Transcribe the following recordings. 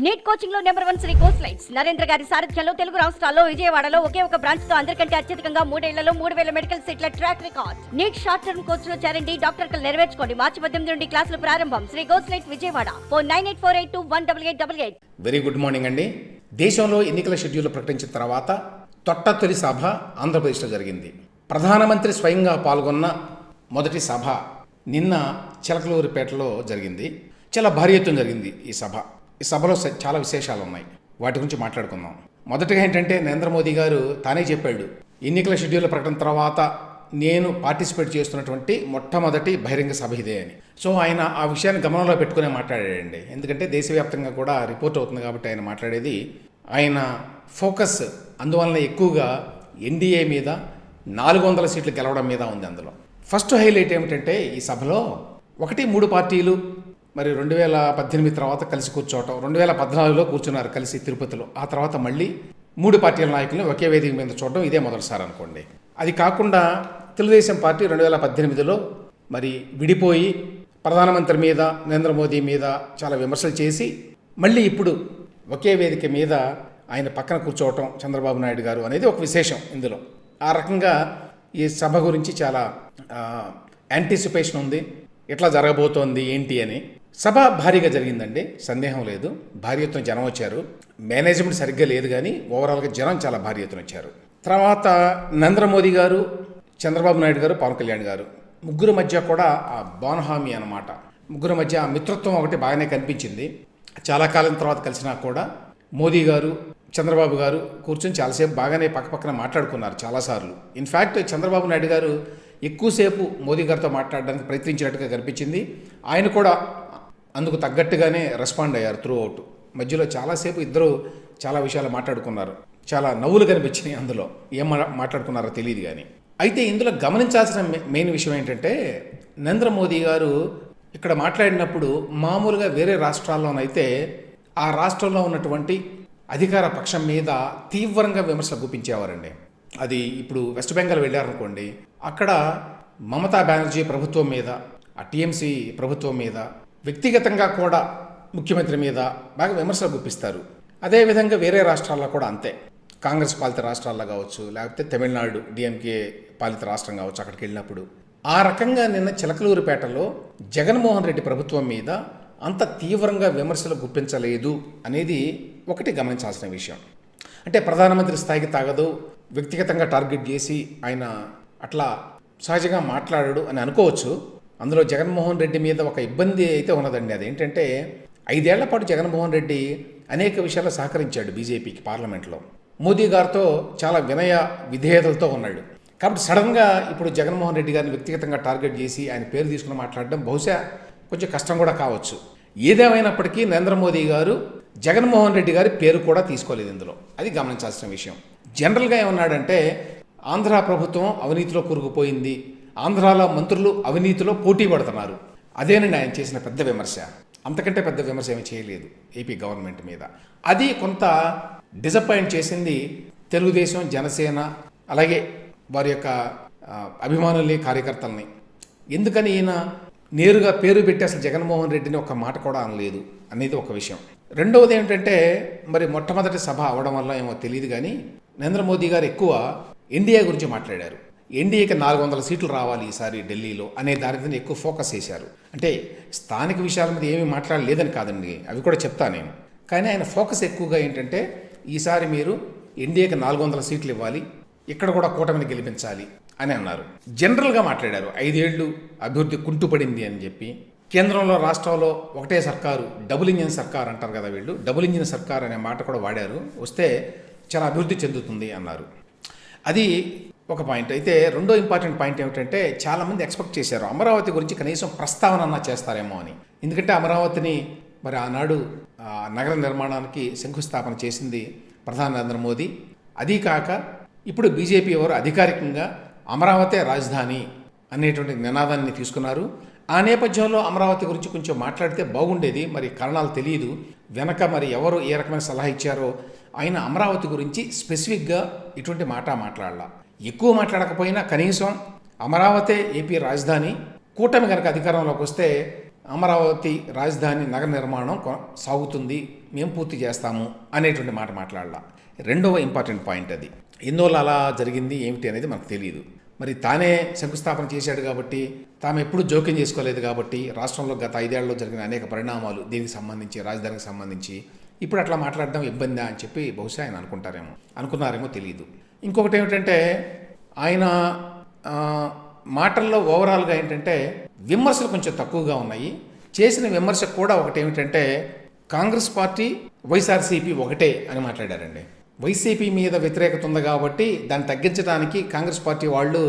Neat కోచింగ్లో number one Sri course lights Narendra గారి సారథ్యంలో తెలుగు రాష్ట్రాల్లో విజయవాడలో ఒకే ఒక బ్రాంచ్తో అందరికంటే అత్యధికంగా మూడేళ్ళలో మూడు వేల మెడికల్ సీట్ల track record NEET short term కోర్స్లో చేరండి. డాక్టర్ కలు నెరవేర్చుకోండి. మార్చి పద్దెనిమిది నుండి క్లాసులు ప్రారంభం. Sri course light Vijayawada four nine eight four eight two one double eight double eight very good morning అండి. దేశంలో ఎన్నికల షెడ్యూల్ ప్రకటించిన తర్వాత తొట్ట తొలి సభ ఆంధ్రప్రదేశ్లో జరిగింది. ప్రధానమంత్రి స్వయంగా పాల్గొన్న మొదటి సభ నిన్న చిలకలూరిపేటలో జరిగింది. చాలా భారీ ఎత్తున జరిగింది ఈ సభ. ఈ సభలో చాలా విశేషాలు ఉన్నాయి వాటి గురించి మాట్లాడుకుందాం. మొదటగా ఏంటంటే నరేంద్ర మోదీ గారు తానే చెప్పాడు ఎన్నికల షెడ్యూల్ ప్రకటన తర్వాత నేను పార్టిసిపేట్ చేస్తున్నటువంటి మొట్టమొదటి బహిరంగ సభ ఇదే అని. సో ఆయన ఆ విషయాన్ని గమనంలో పెట్టుకునే మాట్లాడాడండి. ఎందుకంటే దేశవ్యాప్తంగా కూడా రిపోర్ట్ అవుతుంది కాబట్టి ఆయన మాట్లాడేది ఆయన ఫోకస్ అందువలన ఎక్కువగా ఎన్డీఏ మీద నాలుగు వందల సీట్లు గెలవడం మీద ఉంది అందులో. ఫస్ట్ హైలైట్ ఏమిటంటే ఈ సభలో ఒకటి మూడు పార్టీలు మరి రెండు వేల పద్దెనిమిది తర్వాత కలిసి కూర్చోవటం రెండు వేల పద్నాలుగులో కూర్చున్నారు కలిసి తిరుపతిలో. ఆ తర్వాత మళ్ళీ మూడు పార్టీల నాయకులను ఒకే వేదిక మీద చూడడం ఇదే మొదటిసారి అనుకోండి. అది కాకుండా తెలుగుదేశం పార్టీ రెండు వేల పద్దెనిమిదిలో మరి విడిపోయి ప్రధానమంత్రి మీద నరేంద్ర మోదీ మీద చాలా విమర్శలు చేసి మళ్ళీ ఇప్పుడు ఒకే వేదిక మీద ఆయన పక్కన కూర్చోవటం చంద్రబాబు నాయుడు గారు అనేది ఒక విశేషం ఇందులో. ఆ రకంగా ఈ సభ గురించి చాలా యాంటిసిపేషన్ ఉంది. ఎట్లా జరగబోతోంది ఏంటి అని. సభ భారీగా జరిగిందండి. సందేహం లేదు. భారీ ఎత్తున జనం వచ్చారు. మేనేజ్మెంట్ సరిగ్గా లేదు కానీ ఓవరాల్గా జనం చాలా భారీ ఎత్తున వచ్చారు. తర్వాత నరేంద్ర మోదీ గారు చంద్రబాబు నాయుడు గారు పవన్ కళ్యాణ్ గారు. ముగ్గురు మధ్య కూడా ఆ బాన్హామీ అన్నమాట. ముగ్గురు మధ్య ఆ మిత్రత్వం ఒకటి బాగానే కనిపించింది. చాలా కాలం తర్వాత కలిసినా కూడా మోదీ గారు చంద్రబాబు గారు కూర్చొని చాలాసేపు బాగానే పక్కపక్కన మాట్లాడుకున్నారు చాలాసార్లు. ఇన్ఫ్యాక్ట్ చంద్రబాబు నాయుడు గారు ఎక్కువసేపు మోదీ గారితో మాట్లాడడానికి ప్రయత్నించినట్టుగా కనిపించింది. ఆయన కూడా అందుకు తగ్గట్టుగానే రెస్పాండ్ అయ్యారు త్రూ అవుట్ మధ్యలో చాలాసేపు ఇద్దరు చాలా విషయాలు మాట్లాడుకున్నారు. చాలా నవ్వులు కనిపించినాయి అందులో. ఏం మాట్లాడుకున్నారో తెలియదు కానీ అయితే ఇందులో గమనించాల్సిన మె- మెయిన్ విషయం ఏంటంటే నరేంద్ర మోదీ గారు ఇక్కడ మాట్లాడినప్పుడు మామూలుగా వేరే రాష్ట్రాల్లోనైతే ఆ రాష్ట్రంలో ఉన్నటువంటి అధికార పక్షం మీద తీవ్రంగా విమర్శలు గుప్పించేవారండి. అది ఇప్పుడు వెస్ట్ బెంగాల్ వెళ్ళారనుకోండి అక్కడ మమతా బెనర్జీ ప్రభుత్వం మీద ఆ టీఎంసీ ప్రభుత్వం మీద వ్యక్తిగతంగా కూడా ముఖ్యమంత్రి మీద బాగా విమర్శలు గుప్పిస్తారు. అదేవిధంగా వేరే రాష్ట్రాల్లో కూడా అంతే. కాంగ్రెస్ పాలిత రాష్ట్రాల్లో కావచ్చు లేకపోతే తమిళనాడు డిఎంకే పాలిత రాష్ట్రం కావచ్చు అక్కడికి వెళ్ళినప్పుడు. ఆ రకంగా నిన్న చిలకలూరిపేటలో జగన్మోహన్ రెడ్డి ప్రభుత్వం మీద అంత తీవ్రంగా విమర్శలు గుప్పించలేదు అనేది ఒకటి గమనించాల్సిన విషయం. అంటే ప్రధానమంత్రి స్థాయికి తాగదు వ్యక్తిగతంగా టార్గెట్ చేసి ఆయన అట్లా సహజంగా మాట్లాడాడు అని అనుకోవచ్చు. అందులో జగన్మోహన్ రెడ్డి మీద ఒక ఇబ్బంది అయితే ఉన్నదండి. అదేంటంటే ఐదేళ్ళ పాటు జగన్మోహన్ రెడ్డి అనేక విషయాల్లో సహకరించాడు బీజేపీకి పార్లమెంట్లో. మోదీ గారితో చాలా వినయ విధేయతలతో ఉన్నాడు. కాబట్టి సడన్గా ఇప్పుడు జగన్మోహన్ రెడ్డి గారిని వ్యక్తిగతంగా టార్గెట్ చేసి ఆయన పేరు తీసుకుని మాట్లాడడం బహుశా కొంచెం కష్టం కూడా కావచ్చు. ఏదేమైనప్పటికీ నరేంద్ర మోదీ గారు జగన్మోహన్ రెడ్డి గారి పేరు కూడా తీసుకోలేదు ఇందులో. అది గమనించాల్సిన విషయం. జనరల్గా ఏమన్నాడంటే ఆంధ్ర ప్రభుత్వం అవినీతిలో కూరుకుపోయింది. ఆంధ్రాలో మంత్రులు అవినీతిలో పోటీ పడుతున్నారు. అదేనండి ఆయన చేసిన పెద్ద విమర్శ. అంతకంటే పెద్ద విమర్శ ఏమీ చేయలేదు ఏపీ గవర్నమెంట్ మీద. అది కొంత డిసప్పాయింట్ చేసింది తెలుగుదేశం జనసేన అలాగే వారి యొక్క అభిమానుల్ని కార్యకర్తల్ని. ఎందుకని ఈయన నేరుగా పేరు పెట్టి అసలు జగన్మోహన్ రెడ్డిని ఒక మాట కూడా అనలేదు అనేది ఒక విషయం. రెండవది ఏంటంటే మరి మొట్టమొదటి సభ అవడం వల్ల ఏమో తెలియదు కానీ నరేంద్ర మోదీ గారు ఎక్కువ ఇండియా గురించి మాట్లాడారు. ఎన్డీఏకి నాలుగు వందల సీట్లు రావాలి ఈసారి ఢిల్లీలో అనే దాని మీద ఎక్కువ ఫోకస్ చేశారు. అంటే స్థానిక విషయాల మీద ఏమీ మాట్లాడలేదని కాదండి. అవి కూడా చెప్తా నేను. కానీ ఆయన ఫోకస్ ఎక్కువగా ఏంటంటే ఈసారి మీరు ఎన్డీఏకి నాలుగు వందల సీట్లు ఇవ్వాలి ఇక్కడ కూడా కూటమిని గెలిపించాలి అని అన్నారు. జనరల్గా మాట్లాడారు. ఐదేళ్ళు అభివృద్ధి కుంటుపడింది అని చెప్పి. కేంద్రంలో రాష్ట్రంలో ఒకటే సర్కారు డబుల్ ఇంజిన్ సర్కార్ అంటారు కదా వీళ్ళు. డబుల్ ఇంజిన్ సర్కార్ అనే మాట కూడా వాడారు. వస్తే చాలా అభివృద్ధి చెందుతుంది అన్నారు. అది ఒక పాయింట్. అయితే రెండో ఇంపార్టెంట్ పాయింట్ ఏమిటంటే చాలామంది ఎక్స్పెక్ట్ చేశారు అమరావతి గురించి కనీసం ప్రస్తావన అన్నా చేస్తారేమో అని. ఎందుకంటే అమరావతిని మరి ఆనాడు నగర నిర్మాణానికి శంకుస్థాపన చేసింది ప్రధాని నరేంద్ర మోదీ. అదీ కాక ఇప్పుడు బీజేపీ వారు అధికారికంగా అమరావతే రాజధాని అనేటువంటి నినాదాన్ని తీసుకున్నారు. ఆ నేపథ్యంలో అమరావతి గురించి కొంచెం మాట్లాడితే బాగుండేది మరి కారణాలు తెలియదు. వెనక మరి ఎవరు ఏ రకమైన సలహా ఇచ్చారో ఆయన అమరావతి గురించి స్పెసిఫిక్గా ఇటువంటి మాట మాట్లాడాల. ఎక్కువ మాట్లాడకపోయినా కనీసం అమరావతి ఏపీ రాజధాని కూటమి కనుక అధికారంలోకి వస్తే అమరావతి రాజధాని నగర నిర్మాణం సాగుతుంది మేము పూర్తి చేస్తాము అనేటువంటి మాట మాట్లాడాల. రెండవ ఇంపార్టెంట్ పాయింట్ అది. ఎందువల్ల అలా జరిగింది ఏమిటి అనేది మనకు తెలియదు మరి తానే శంకుస్థాపన చేశాడు కాబట్టి తాము ఎప్పుడు జోక్యం చేసుకోలేదు కాబట్టి రాష్ట్రంలో గత ఐదేళ్ళలో జరిగిన అనేక పరిణామాలు దీనికి సంబంధించి రాజధానికి సంబంధించి ఇప్పుడు అట్లా మాట్లాడడం ఇబ్బందా అని చెప్పి బహుశా ఆయన అనుకుంటారేమో. అనుకున్నారేమో తెలియదు ఇంకొకటి ఏమిటంటే ఆయన మాటల్లో ఓవరాల్గా ఏంటంటే విమర్శలు కొంచెం తక్కువగా ఉన్నాయి. చేసిన విమర్శ కూడా ఒకటి ఏమిటంటే కాంగ్రెస్ పార్టీ వైఎస్ఆర్సీపీ ఒకటే అని మాట్లాడారండి. వైసీపీ మీద వ్యతిరేకత ఉంది కాబట్టి దాన్ని తగ్గించడానికి కాంగ్రెస్ పార్టీ వాళ్ళు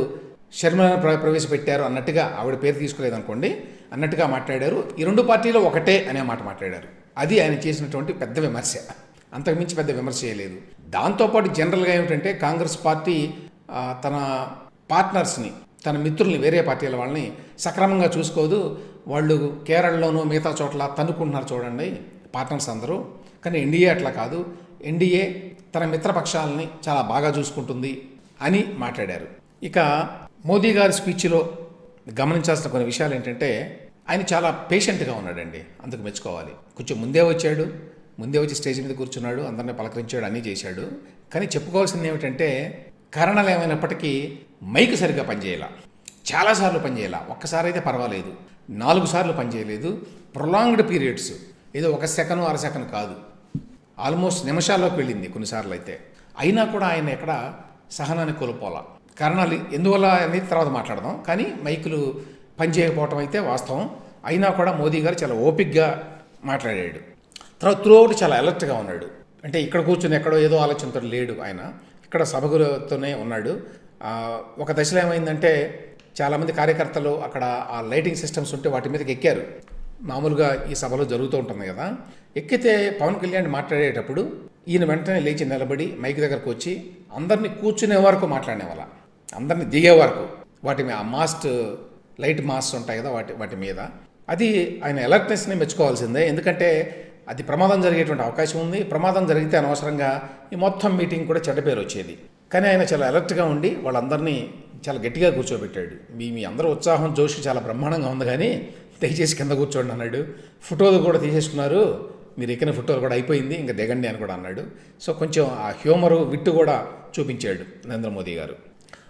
షర్మిలను ప్రవేశపెట్టారు అన్నట్టుగా ఆవిడ పేరు తీసుకోలేదు అనుకోండి అన్నట్టుగా మాట్లాడారు. ఈ రెండు పార్టీలు ఒకటే అనే మాట మాట్లాడారు. అది ఆయన చేసినటువంటి పెద్ద విమర్శ. అంతకుమించి పెద్ద విమర్శ చేయలేదు. దాంతోపాటు జనరల్గా ఏమిటంటే కాంగ్రెస్ పార్టీ తన పార్ట్నర్స్ని తన మిత్రుల్ని వేరే పార్టీల వాళ్ళని సక్రమంగా చూసుకోదు. వాళ్ళు కేరళలోనూ మిగతా చోట్ల తన్నుకుంటున్నారు చూడండి పార్ట్నర్స్ అందరూ. కానీ ఎన్డీఏ అట్లా కాదు. ఎన్డీఏ తన మిత్రపక్షాలని చాలా బాగా చూసుకుంటుంది అని మాట్లాడారు. ఇక మోదీ గారి స్పీచ్లో గమనించాల్సిన కొన్ని విషయాలు ఏంటంటే ఆయన చాలా పేషెంట్గా ఉన్నాడండి. అందుకు మెచ్చుకోవాలి. కొంచెం ముందే వచ్చాడు. ముందే వచ్చి స్టేజ్ మీద కూర్చున్నాడు. అందరిని పలకరించాడు. అన్నీ చేశాడు. కానీ చెప్పుకోవాల్సింది ఏమిటంటే కారణాలు ఏమైనప్పటికీ మైక్ సరిగ్గా పనిచేయాల. చాలాసార్లు పనిచేయాల. ఒక్కసారి అయితే పర్వాలేదు. నాలుగు సార్లు పనిచేయలేదు. Prolonged periods. ఏదో ఒక సెకను అర సెకను కాదు. ఆల్మోస్ట్ నిమిషాల్లోకి వెళ్ళింది కొన్నిసార్లు అయితే. అయినా కూడా ఆయన ఎక్కడ సహనాన్ని కోల్పోలా. కారణాలు ఎందువల్ల అనేది తర్వాత మాట్లాడదాం. కానీ మైకులు పనిచేయకపోవటం అయితే వాస్తవం. అయినా కూడా మోదీ గారు చాలా ఓపిక్గా మాట్లాడాడు. తర్వాత త్రూ అవుట్ చాలా అలర్ట్గా ఉన్నాడు. అంటే ఇక్కడ కూర్చుని ఎక్కడో ఏదో ఆలోచనతో లేడు ఆయన. ఇక్కడ సభగులతోనే ఉన్నాడు. ఒక దశలో ఏమైందంటే చాలామంది కార్యకర్తలు అక్కడ ఆ లైటింగ్ సిస్టమ్స్ ఉంటే వాటి మీదకి ఎక్కారు. మామూలుగా ఈ సభలో జరుగుతూ ఉంటుంది కదా. ఎక్కితే పవన్ కళ్యాణ్ మాట్లాడేటప్పుడు ఈయన వెంటనే లేచి నిలబడి మైక్ దగ్గరకు వచ్చి అందరినీ కూర్చునే వరకు మాట్లాడే వాళ్ళ అందరినీ దిగే వరకు. వాటి మీద ఆ మాస్ట్ లైట్ మాస్ ఉంటాయి కదా వాటి వాటి మీద. అది ఆయన అలర్ట్నెస్ని మెచ్చుకోవాల్సిందే. ఎందుకంటే అది ప్రమాదం జరిగేటువంటి అవకాశం ఉంది. ప్రమాదం జరిగితే అనవసరంగా ఈ మొత్తం మీటింగ్ కూడా చెడ్డ పేరు వచ్చేది. కానీ ఆయన చాలా అలర్ట్గా ఉండి వాళ్ళందరినీ చాలా గట్టిగా కూర్చోబెట్టాడు. మీ మీ అందరూ ఉత్సాహం జోషి చాలా బ్రహ్మాండంగా ఉంది కానీ దయచేసి కింద కూర్చోండి అన్నాడు. ఫోటోలు కూడా తీసేసుకున్నారు. మీరు ఎక్కిన ఫోటోలు కూడా అయిపోయింది. ఇంకా దిగండి అని కూడా అన్నాడు. సో కొంచెం ఆ హ్యూమరు విట్టు కూడా చూపించాడు నరేంద్ర మోదీ గారు.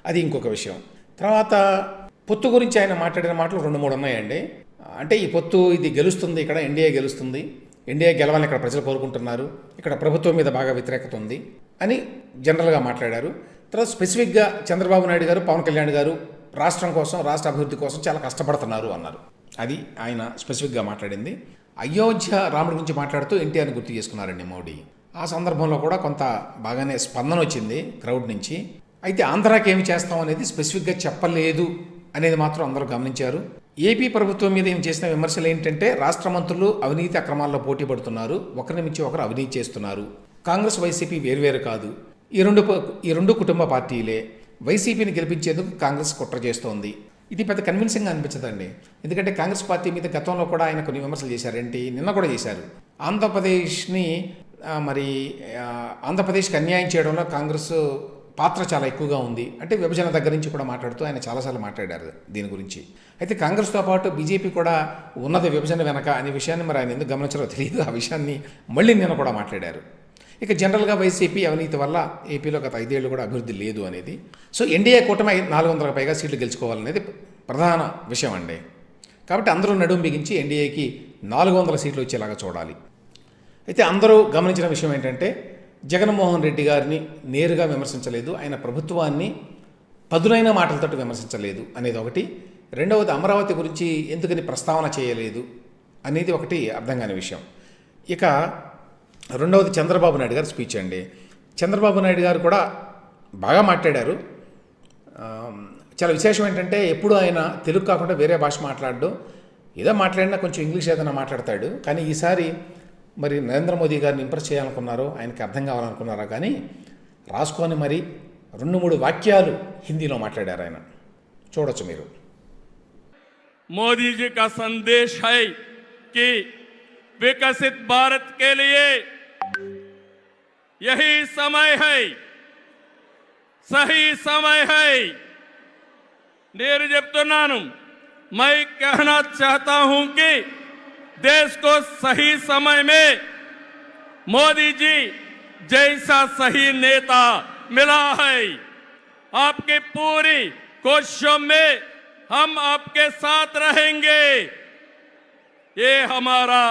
అది ఇంకొక విషయం. తర్వాత పొత్తు గురించి ఆయన మాట్లాడిన మాటలు రెండు మూడు ఉన్నాయండి. అంటే ఈ పొత్తు ఇది గెలుస్తుంది ఇక్కడ ఎన్డీఏ గెలుస్తుంది. ఎన్డీఏ గెలవాలని ఇక్కడ ప్రజలు కోరుకుంటున్నారు. ఇక్కడ ప్రభుత్వం మీద బాగా వ్యతిరేకత ఉంది అని జనరల్గా మాట్లాడారు. తర్వాత స్పెసిఫిక్గా చంద్రబాబు నాయుడు గారు పవన్ కళ్యాణ్ గారు రాష్ట్రం కోసం రాష్ట్ర అభివృద్ధి కోసం చాలా కష్టపడుతున్నారు అన్నారు. అది ఆయన స్పెసిఫిక్గా మాట్లాడింది. అయోధ్య రాముడి గురించి మాట్లాడుతూ ఎన్టీఆర్ని గుర్తు చేసుకున్నారండి మోడీ. ఆ సందర్భంలో కూడా కొంత బాగానే స్పందన వచ్చింది క్రౌడ్ నుంచి. అయితే ఆంధ్రాకి ఏమి చేస్తాం అనేది స్పెసిఫిక్గా చెప్పలేదు అనేది మాత్రం అందరూ గమనించారు. ఏపీ ప్రభుత్వం మీద ఏం చేసిన విమర్శలు ఏంటంటే రాష్ట్ర మంత్రులు అవినీతి అక్రమాల్లో పోటీ పడుతున్నారు. ఒకరిని మించి ఒకరు అవినీతి చేస్తున్నారు. కాంగ్రెస్ వైసీపీ వేరువేరు కాదు. ఈ రెండు ఈ రెండు కుటుంబ పార్టీలే. వైసీపీని గెలిపించేందుకు కాంగ్రెస్ కుట్ర చేస్తోంది. ఇది పెద్ద కన్విన్సింగ్ అనిపించదండి. ఎందుకంటే కాంగ్రెస్ పార్టీ మీద గతంలో కూడా ఆయన కొన్ని విమర్శలు చేశారేంటి నిన్న కూడా చేశారు. ఆంధ్రప్రదేశ్ని మరి ఆంధ్రప్రదేశ్కి అన్యాయం చేయడంలో కాంగ్రెస్ పాత్ర చాలా ఎక్కువగా ఉంది. అంటే విభజన దగ్గర నుంచి కూడా మాట్లాడుతూ ఆయన చాలాసార్లు మాట్లాడారు దీని గురించి. అయితే కాంగ్రెస్తో పాటు బీజేపీ కూడా ఉన్నది విభజన వెనక అనే విషయాన్ని మరి ఆయన ఎందుకు గమనించారో తెలియదు. ఆ విషయాన్ని మళ్ళీ నిన్న కూడా మాట్లాడారు. ఇక జనరల్గా వైసీపీ అవినీతి వల్ల ఏపీలో గత ఐదేళ్ళు కూడా అభివృద్ధి లేదు అనేది. సో ఎన్డీఏ కూటమి నాలుగు వందలకు పైగా సీట్లు గెలుచుకోవాలనేది ప్రధాన విషయం అండి. కాబట్టి అందరూ నడుం బిగించి ఎన్డీఏకి నాలుగు వందల సీట్లు వచ్చేలాగా చూడాలి. అయితే అందరూ గమనించిన విషయం ఏంటంటే జగన్మోహన్ రెడ్డి గారిని నేరుగా విమర్శించలేదు. ఆయన ప్రభుత్వాన్ని పదునైన మాటలతో విమర్శించలేదు అనేది ఒకటి. రెండవది అమరావతి గురించి ఎందుకని ప్రస్తావన చేయలేదు అనేది ఒకటి అర్థం కాని విషయం. ఇక రెండవది చంద్రబాబు నాయుడు గారి స్పీచ్ అండి. చంద్రబాబు నాయుడు గారు కూడా బాగా మాట్లాడారు. చాలా విశేషం ఏంటంటే ఎప్పుడు ఆయన తెలుగు కాకుండా వేరే భాష మాట్లాడడం. ఏదో మాట్లాడినా కొంచెం ఇంగ్లీష్ ఏదైనా మాట్లాడతాడు. కానీ ఈసారి మరి నరేంద్ర మోదీ గారిని ఇంప్రెస్ చేయాలనుకున్నారో ఆయనకి అర్థం కావాలనుకున్నారో కానీ రాసుకొని మరి రెండు మూడు వాక్యాలు హిందీలో మాట్లాడారు ఆయన చూడొచ్చు మీరు मोदी जी का संदेश है कि विकसित भारत के लिए यही समय है సహీ समय है నేను చెప్తున్నాను मैं कहना चाहता हूं कि देश को सही समय में मोदी जी जैसा सही नेता मिला है आपकी पूरी कोशिशों में हम आपके साथ रहेंगे ये हमारा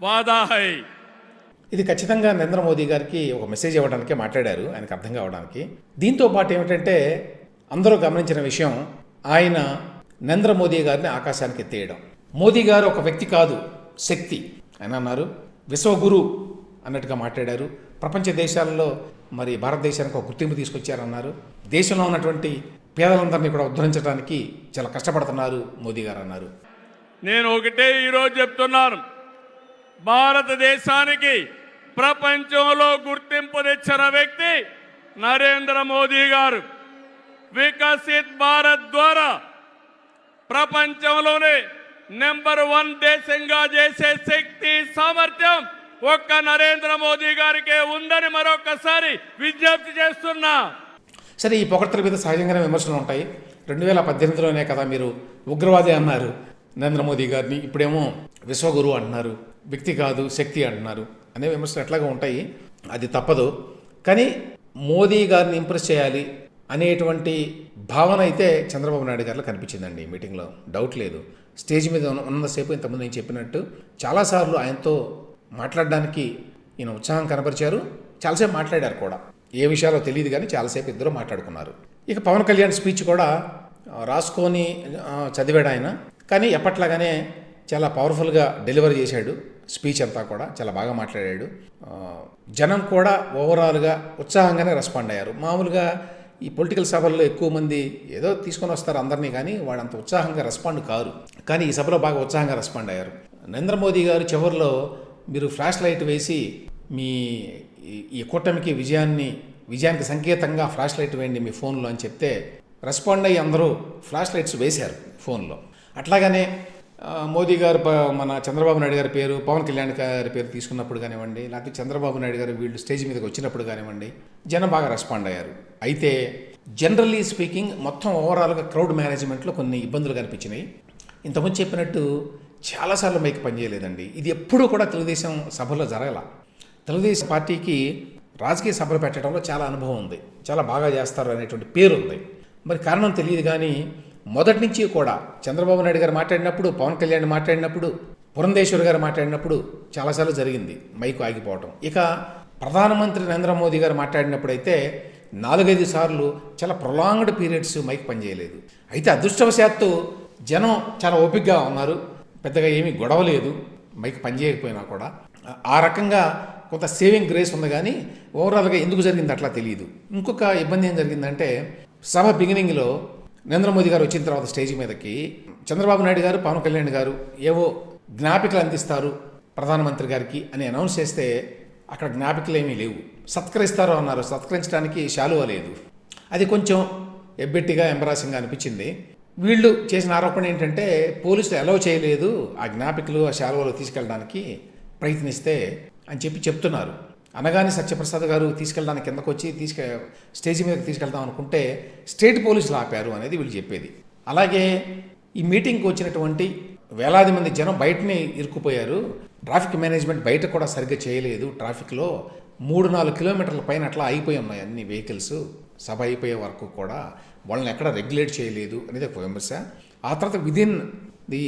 वादा है ఇది ఖచ్చితంగా నరేంద్ర మోదీ గారికి ఒక మెసేజ్ ఇవ్వడానికే మాట్లాడారు ఆయనకు అర్థం కావడానికి దీంతో పాటు ఏమిటంటే అందరూ గమనించిన విషయం ఆయన నరేంద్ర మోదీ గారిని ఆకాశానికి ఎత్తేయడం మోదీ గారు ఒక వ్యక్తి కాదు శక్తి. అని అన్నారు విశ్వగురు అన్నట్టుగా మాట్లాడారు. ప్రపంచ దేశాలలో మరి భారతదేశానికి ఒక గుర్తింపు తీసుకొచ్చారన్నారు. దేశంలో ఉన్నటువంటి పేదలందరినీ కూడా ఉద్ధరించడానికి చాలా కష్టపడుతున్నారు మోదీ గారు అన్నారు. నేను ఒకటే ఈరోజు చెప్తున్నాను. భారతదేశానికి ప్రపంచంలో గుర్తింపు తెచ్చిన వ్యక్తి నరేంద్ర మోదీ గారు. వికసిత్ భారత్ ద్వారా ప్రపంచంలోనే నెంబర్ వన్ దేశంగా చేసే శక్తి సామర్థ్యం ఒక్క నరేంద్ర మోదీ గారికే ఉందని మరొకసారి విజ్ఞప్తి చేస్తున్నా. సరే ఈ పొగడ్తల మీద సహజంగానే విమర్శలు ఉంటాయి. రెండు వేల పద్దెనిమిదిలోనే కదా మీరు ఉగ్రవాది అన్నారు. నరేంద్ర మోదీ గారిని ఇప్పుడేమో విశ్వగురు అంటున్నారు వ్యక్తి కాదు శక్తి అంటున్నారు అనే విమర్శలు ఎట్లాగా ఉంటాయి. అది తప్పదు. కానీ మోదీ గారిని ఇంప్రెస్ చేయాలి అనేటువంటి భావన అయితే చంద్రబాబు నాయుడు గారిలో కనిపించిందండి ఈ మీటింగ్లో డౌట్ లేదు. స్టేజ్ మీద ఉన్నంతసేపు ఇంతకుముందు నేను చెప్పినట్టు చాలాసార్లు ఆయనతో మాట్లాడడానికి ఈయన ఉత్సాహం కనపరిచారు. చాలాసేపు మాట్లాడారు కూడా. ఏ విషయాలో తెలియదు కానీ చాలాసేపు ఇద్దరు మాట్లాడుకున్నారు. ఇక పవన్ కళ్యాణ్ స్పీచ్ కూడా రాసుకొని చదివాడు ఆయన. కానీ ఎప్పట్లాగానే చాలా పవర్ఫుల్గా డెలివరీ చేశాడు. స్పీచ్ అంతా కూడా చాలా బాగా మాట్లాడాడు. జనం కూడా ఓవరాల్గా ఉత్సాహంగానే రెస్పాండ్ అయ్యారు. మామూలుగా ఈ పొలిటికల్ సభల్లో ఎక్కువ మంది ఏదో తీసుకొని వస్తారు అందరినీ కానీ వాడంత ఉత్సాహంగా రెస్పాండ్ కారు. కానీ ఈ సభలో బాగా ఉత్సాహంగా రెస్పాండ్ అయ్యారు. నరేంద్ర మోదీ గారు చివరిలో మీరు ఫ్లాష్ లైట్ వేసి మీ ఈ- కూటమికి విజయాన్ని విజయానికి సంకేతంగా ఫ్లాష్ లైట్ వేయండి మీ ఫోన్లో అని చెప్తే రెస్పాండ్ అయ్యి అందరూ ఫ్లాష్ లైట్స్ వేశారు ఫోన్లో. అట్లాగనే మోదీ గారు మన చంద్రబాబు నాయుడు గారి పేరు పవన్ కళ్యాణ్ గారి పేరు తీసుకున్నప్పుడు కానివ్వండి లేకపోతే చంద్రబాబు నాయుడు గారు వీళ్ళు స్టేజ్ మీదకి వచ్చినప్పుడు కానివ్వండి జనం బాగా రెస్పాండ్ అయ్యారు. అయితే జనరల్లీ స్పీకింగ్ మొత్తం ఓవరాల్గా క్రౌడ్ మేనేజ్మెంట్లో కొన్ని ఇబ్బందులు కనిపించినాయి. ఇంతకుముందు చెప్పినట్టు చాలాసార్లు మైక్ పనిచేయలేదండి ఇది ఎప్పుడూ కూడా తెలుగుదేశం సభలో జరగల. తెలుగుదేశం పార్టీకి రాజకీయ సభలు పెట్టడంలో చాలా అనుభవం ఉంది. చాలా బాగా చేస్తారు అనేటువంటి పేరు ఉంది మరి కారణం తెలియదు కానీ మొదటి నుంచి కూడా చంద్రబాబు నాయుడు గారు మాట్లాడినప్పుడు పవన్ కళ్యాణ్ మాట్లాడినప్పుడు పురంధేశ్వర్ గారు మాట్లాడినప్పుడు చాలాసార్లు జరిగింది మైకు ఆగిపోవటం. ఇక ప్రధానమంత్రి నరేంద్ర మోదీ గారు మాట్లాడినప్పుడు అయితే నాలుగైదు సార్లు చాలా ప్రొలాంగ్డ్ పీరియడ్స్ మైక్ పనిచేయలేదు. అయితే అదృష్టవశాత్తు జనం చాలా ఓపికగా ఉన్నారు. పెద్దగా ఏమీ గొడవ లేదు. మైక్ పనిచేయకపోయినా కూడా. ఆ- ఆ రకంగా కొంత సేవింగ్ గ్రేస్ ఉంది కానీ ఓవరాల్గా ఎందుకు జరిగింది అట్లా తెలియదు ఇంకొక ఇబ్బంది ఏం జరిగిందంటే సభ బిగినింగ్లో నరేంద్ర మోదీ గారు వచ్చిన తర్వాత స్టేజ్ మీదకి చంద్రబాబు నాయుడు గారు పవన్ కళ్యాణ్ గారు ఏవో జ్ఞాపికలు అందిస్తారు ప్రధానమంత్రి గారికి అని అనౌన్స్ చేస్తే అక్కడ జ్ఞాపికలు ఏమీ లేవు. సత్కరిస్తారు అన్నారు. సత్కరించడానికి శాలువ లేదు. అది కొంచెం ఎబ్బెట్టిగా ఎంబరాసింగ్గా అనిపించింది. వీళ్ళు చేసిన ఆరోపణ ఏంటంటే పోలీసులు అలౌ చేయలేదు ఆ జ్ఞాపికలు ఆ శాలువలు తీసుకెళ్ళడానికి ప్రయత్నిస్తే అని చెప్పి చెప్తున్నారు. అనగానే సత్యప్రసాద్ గారు తీసుకెళ్ళడానికి కిందకు వచ్చి తీసుకె స్టేజ్ మీదకి తీసుకెళ్దాం అనుకుంటే స్టేట్ పోలీసులు ఆపారు అనేది వీళ్ళు చెప్పేది. అలాగే ఈ మీటింగ్కి వచ్చినటువంటి వేలాది మంది జనం బయటనే ఇరుక్కుపోయారు. ట్రాఫిక్ మేనేజ్మెంట్ బయట కూడా సరిగ్గా చేయలేదు. ట్రాఫిక్లో మూడు నాలుగు కిలోమీటర్ల పైన అట్లా అయిపోయి ఉన్నాయి అన్ని వెహికల్స్. సభ అయిపోయే వరకు కూడా వాళ్ళని ఎక్కడ రెగ్యులేట్ చేయలేదు అనేది ఒక విమర్శ. ఆ తర్వాత విదిన్ ది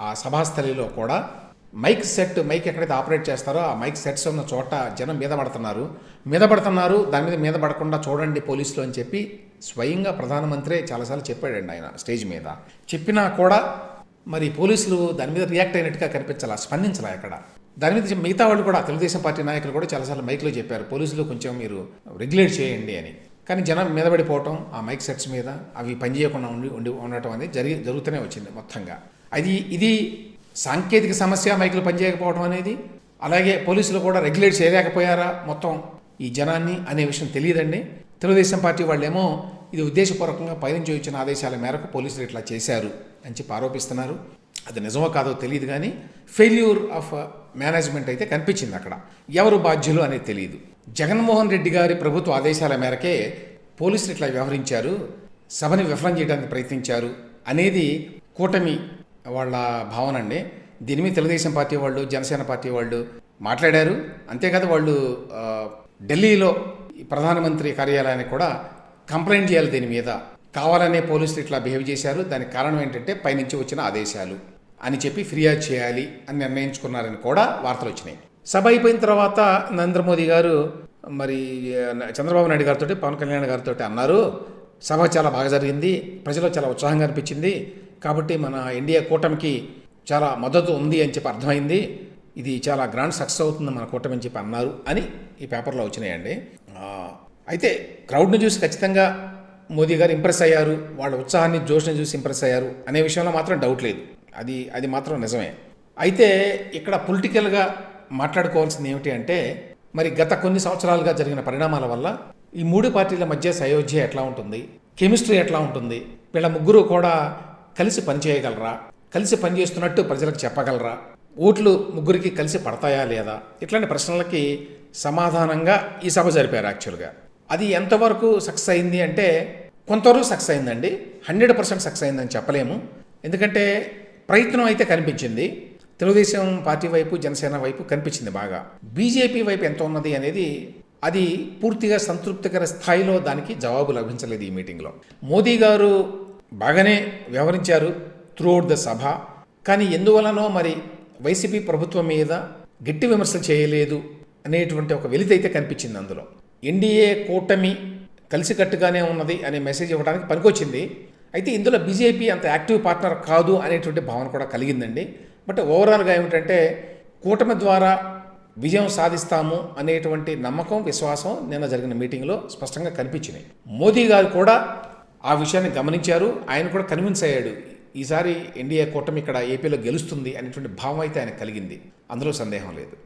ఆ సభాస్థలిలో కూడా మైక్ సెట్ మైక్ ఎక్కడైతే ఆపరేట్ చేస్తారో ఆ మైక్ సెట్స్ ఉన్న చోట జనం మీద పడుతున్నారు. మీద పడుతున్నారు దాని మీద మీద పడకుండా చూడండి పోలీసులు అని చెప్పి స్వయంగా ప్రధానమంత్రి చాలాసార్లు చెప్పాడండి ఆయన స్టేజ్ మీద. చెప్పినా కూడా మరి పోలీసులు దాని మీద రియాక్ట్ అయినట్టుగా కనిపించాలా? స్పందించాలా అక్కడ దాని మీద మిగతా వాళ్ళు కూడా తెలుగుదేశం పార్టీ నాయకులు కూడా చాలాసార్లు మైక్లో చెప్పారు. పోలీసులు కొంచెం మీరు రెగ్యులేట్ చేయండి అని. కానీ జనం మీద పడిపోవటం ఆ మైక్ సెట్స్ మీద అవి పనిచేయకుండా ఉండి ఉండి ఉండటం అనేది జరిగి జరుగుతూనే వచ్చింది మొత్తంగా. అది ఇది సాంకేతిక సమస్య మైకులు పనిచేయకపోవడం అనేది అలాగే పోలీసులు కూడా రెగ్యులేట్ చేయలేకపోయారా మొత్తం ఈ జనాన్ని అనే విషయం తెలియదండి. తెలుగుదేశం పార్టీ వాళ్ళేమో ఇది ఉద్దేశపూర్వకంగా పైనుంచి ఇచ్చిన ఆదేశాల మేరకు పోలీసులు ఇట్లా చేశారు అని చెప్పి ఆరోపిస్తున్నారు. అది నిజమో కాదో తెలియదు కానీ ఫెయిల్యూర్ ఆఫ్ మేనేజ్మెంట్ అయితే కనిపించింది అక్కడ. ఎవరు బాధ్యులు అనేది తెలియదు. జగన్మోహన్ రెడ్డి గారి ప్రభుత్వ ఆదేశాల మేరకే పోలీసులు ఇట్లా వ్యవహరించారు. సభని విఫలం చేయడానికి ప్రయత్నించారు అనేది కూటమి వాళ్ళ భావన అండి దీని మీద తెలుగుదేశం పార్టీ వాళ్ళు జనసేన పార్టీ వాళ్ళు మాట్లాడారు. అంతేకాదు వాళ్ళు ఢిల్లీలో ప్రధానమంత్రి కార్యాలయానికి కూడా కంప్లైంట్ చేయాలి దీని మీద. కావాలనే పోలీసులు ఇట్లా బిహేవ్ చేశారు. దానికి కారణం ఏంటంటే పైనుంచి వచ్చిన ఆదేశాలు అని చెప్పి ఫిర్యాదు చేయాలి అని నిర్ణయించుకున్నారని కూడా వార్తలు వచ్చినాయి. సభ అయిపోయిన తర్వాత నరేంద్ర మోదీ గారు మరి చంద్రబాబు నాయుడు గారితో పవన్ కళ్యాణ్ గారితో అన్నారు. సభ చాలా బాగా జరిగింది. ప్రజలు చాలా ఉత్సాహంగా అనిపించింది. కాబట్టి మన ఇండియా కూటమికి చాలా మద్దతు ఉంది అని చెప్పి అర్థమైంది. ఇది చాలా గ్రాండ్ సక్సెస్ అవుతుంది మన కూటమి అని చెప్పి అన్నారు అని ఈ పేపర్లో వచ్చినాయండి. అయితే క్రౌడ్ని చూసి ఖచ్చితంగా మోదీ గారు ఇంప్రెస్ అయ్యారు. వాళ్ళ ఉత్సాహాన్ని జోష్ని చూసి ఇంప్రెస్ అయ్యారు అనే విషయంలో మాత్రం డౌట్ లేదు. అది అది మాత్రం నిజమే. అయితే ఇక్కడ పొలిటికల్గా మాట్లాడుకోవాల్సింది ఏమిటి అంటే మరి గత కొన్ని సంవత్సరాలుగా జరిగిన పరిణామాల వల్ల ఈ మూడు పార్టీల మధ్య సయోధ్య ఎట్లా ఉంటుంది? కెమిస్ట్రీ ఎట్లా ఉంటుంది? వీళ్ళ ముగ్గురు కూడా కలిసి పనిచేయగలరా కలిసి పనిచేస్తున్నట్టు ప్రజలకు చెప్పగలరా? ఓట్లు ముగ్గురికి కలిసి పడతాయా లేదా? ఇట్లాంటి ప్రశ్నలకి సమాధానంగా ఈ సభ జరిపారు యాక్చువల్గా. అది ఎంతవరకు సక్సెస్ అయింది అంటే కొంతవరకు సక్సెస్ అయిందండి. హండ్రెడ్ పర్సెంట్ సక్సెస్ అయిందని చెప్పలేము. ఎందుకంటే ప్రయత్నం అయితే కనిపించింది. తెలుగుదేశం పార్టీ వైపు జనసేన వైపు కనిపించింది బాగా. బీజేపీ వైపు ఎంత ఉన్నది అనేది అది పూర్తిగా సంతృప్తికర స్థాయిలో దానికి జవాబు లభించలేదు ఈ మీటింగ్లో. మోదీ గారు బాగానే వ్యవహరించారు త్రూఅవుట్ ద సభ. కానీ ఎందువలనో మరి వైసీపీ ప్రభుత్వం మీద గట్టి విమర్శలు చేయలేదు అనేటువంటి ఒక వెలితైతే కనిపించింది అందులో. ఎన్డీఏ కూటమి కలిసికట్టుగానే ఉన్నది అనే మెసేజ్ ఇవ్వడానికి పనికొచ్చింది. అయితే ఇందులో బీజేపీ అంత యాక్టివ్ పార్ట్నర్ కాదు అనేటువంటి భావన కూడా కలిగిందండి. బట్ ఓవరాల్గా ఏమిటంటే కూటమి ద్వారా విజయం సాధిస్తాము అనేటువంటి నమ్మకం విశ్వాసం నిన్న జరిగిన మీటింగ్లో స్పష్టంగా కనిపించినాయి మోదీ గారు కూడా ఆ విషయాన్ని గమనించారు. ఆయన కూడా కన్విన్స్ అయ్యాడు. ఈసారి ఎన్డీఏ కూటమి ఇక్కడ ఏపీలో గెలుస్తుంది అనేటువంటి భావం అయితే ఆయన కలిగింది. అందులో సందేహం లేదు.